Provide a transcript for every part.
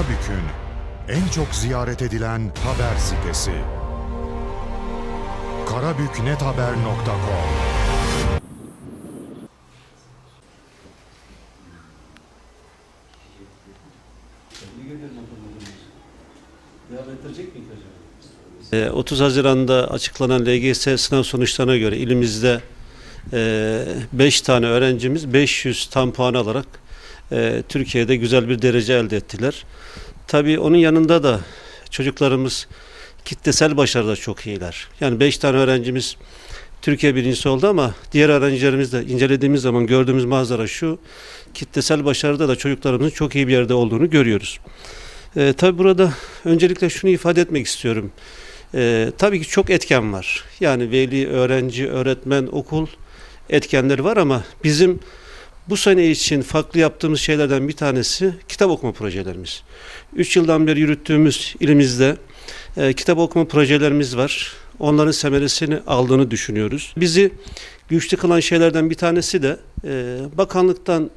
Karabük'ün en çok ziyaret edilen haber sitesi. karabüknethaber.com. Devam ettirecek miyiz acaba? Ee, 30 Haziran'da açıklanan LGS sınav sonuçlarına göre ilimizde 5 tane öğrencimiz 500 tam puan alarak e, Türkiye'de güzel bir derece elde ettiler. Tabii onun yanında da çocuklarımız kitlesel başarıda çok iyiler. Yani 5 tane öğrencimiz Türkiye birincisi oldu ama diğer öğrencilerimiz de incelediğimiz zaman gördüğümüz manzara şu. Kitlesel başarıda da çocuklarımızın çok iyi bir yerde olduğunu görüyoruz. Ee, tabii burada öncelikle şunu ifade etmek istiyorum. Ee, tabii ki çok etken var. Yani veli, öğrenci, öğretmen, okul etkenleri var ama bizim bu sene için farklı yaptığımız şeylerden bir tanesi kitap okuma projelerimiz. 3 yıldan beri yürüttüğümüz ilimizde e, kitap okuma projelerimiz var. Onların semeresini aldığını düşünüyoruz. Bizi güçlü kılan şeylerden bir tanesi de e, bakanlıktan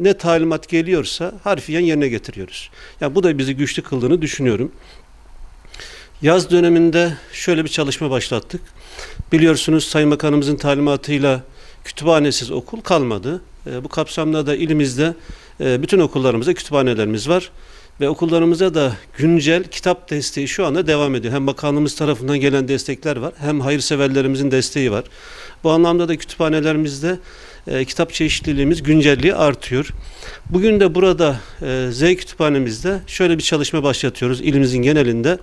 ne talimat geliyorsa harfiyen yerine getiriyoruz. Yani bu da bizi güçlü kıldığını düşünüyorum. Yaz döneminde şöyle bir çalışma başlattık. Biliyorsunuz Sayın Bakanımızın talimatıyla kütüphanesiz okul kalmadı. E, bu kapsamda da ilimizde e, bütün okullarımızda kütüphanelerimiz var. Ve okullarımıza da güncel kitap desteği şu anda devam ediyor. Hem bakanlığımız tarafından gelen destekler var hem hayırseverlerimizin desteği var. Bu anlamda da kütüphanelerimizde e, kitap çeşitliliğimiz, güncelliği artıyor. Bugün de burada e, Z kütüphanemizde şöyle bir çalışma başlatıyoruz ilimizin genelinde.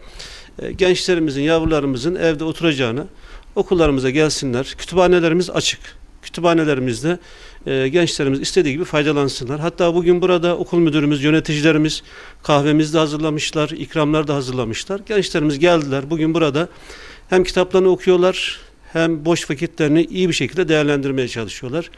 E, gençlerimizin, yavrularımızın evde oturacağını okullarımıza gelsinler. Kütüphanelerimiz açık. Kütüphanelerimizde e, gençlerimiz istediği gibi faydalansınlar. Hatta bugün burada okul müdürümüz, yöneticilerimiz kahvemizi de hazırlamışlar, ikramlar da hazırlamışlar. Gençlerimiz geldiler. Bugün burada hem kitaplarını okuyorlar hem boş vakitlerini iyi bir şekilde değerlendirmeye çalışıyorlar.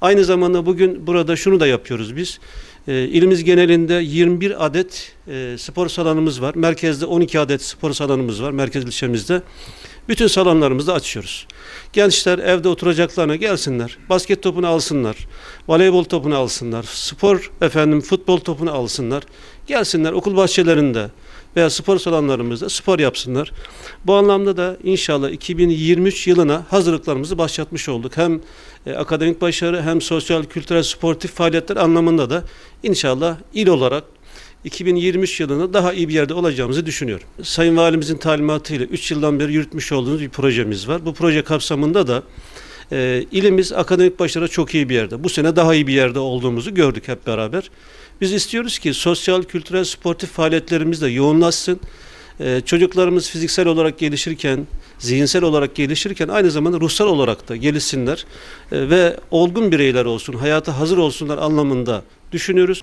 Aynı zamanda bugün burada şunu da yapıyoruz biz. E, ilimiz genelinde 21 adet e, spor salonumuz var. Merkezde 12 adet spor salonumuz var merkez ilçemizde. Bütün salonlarımızı açıyoruz. Gençler evde oturacaklarına gelsinler. Basket topunu alsınlar. Voleybol topunu alsınlar. Spor efendim futbol topunu alsınlar. Gelsinler okul bahçelerinde veya spor salonlarımızda spor yapsınlar. Bu anlamda da inşallah 2023 yılına hazırlıklarımızı başlatmış olduk. Hem e, akademik başarı hem sosyal, kültürel, sportif faaliyetler anlamında da inşallah il olarak 2023 yılında daha iyi bir yerde olacağımızı düşünüyorum. Sayın Valimizin talimatıyla 3 yıldan beri yürütmüş olduğumuz bir projemiz var. Bu proje kapsamında da e, ilimiz akademik başarı çok iyi bir yerde. Bu sene daha iyi bir yerde olduğumuzu gördük hep beraber. Biz istiyoruz ki sosyal, kültürel, sportif faaliyetlerimiz de yoğunlaşsın. E, çocuklarımız fiziksel olarak gelişirken, zihinsel olarak gelişirken aynı zamanda ruhsal olarak da gelişsinler e, ve olgun bireyler olsun, hayata hazır olsunlar anlamında düşünüyoruz.